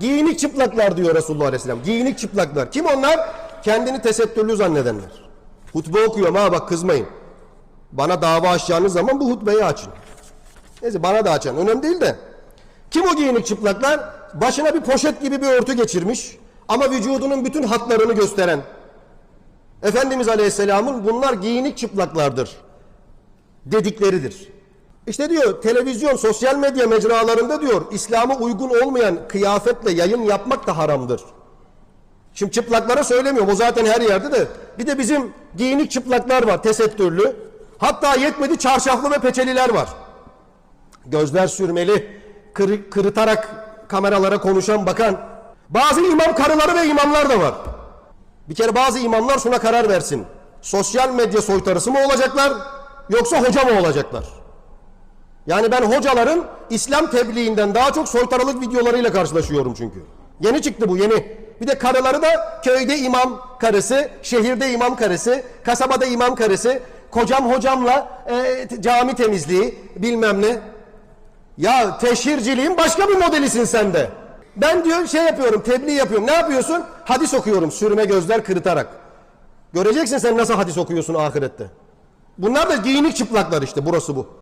Giyinik çıplaklar diyor Resulullah Aleyhisselam. Giyinik çıplaklar. Kim onlar? Kendini tesettürlü zannedenler. Hutbe okuyorum ha bak kızmayın. Bana dava açacağınız zaman bu hutbeyi açın. Neyse bana da açın. Önemli değil de. Kim o giyinik çıplaklar? Başına bir poşet gibi bir örtü geçirmiş. Ama vücudunun bütün hatlarını gösteren. Efendimiz Aleyhisselam'ın bunlar giyinik çıplaklardır. Dedikleridir. İşte diyor televizyon, sosyal medya mecralarında diyor İslam'a uygun olmayan kıyafetle yayın yapmak da haramdır. Şimdi çıplaklara söylemiyorum o zaten her yerde de. Bir de bizim giyinik çıplaklar var tesettürlü. Hatta yetmedi çarşaflı ve peçeliler var. Gözler sürmeli, kırı- kırıtarak kameralara konuşan bakan. Bazı imam karıları ve imamlar da var. Bir kere bazı imamlar şuna karar versin. Sosyal medya soytarısı mı olacaklar yoksa hoca mı olacaklar? Yani ben hocaların İslam tebliğinden daha çok soytarılık videolarıyla karşılaşıyorum çünkü. Yeni çıktı bu yeni. Bir de karıları da köyde imam karısı, şehirde imam karısı, kasabada imam karısı, kocam hocamla e, cami temizliği bilmem ne. Ya teşhirciliğin başka bir modelisin sen de. Ben diyor şey yapıyorum, tebliğ yapıyorum. Ne yapıyorsun? Hadis okuyorum sürme gözler kırıtarak. Göreceksin sen nasıl hadis okuyorsun ahirette. Bunlar da giyinik çıplaklar işte burası bu.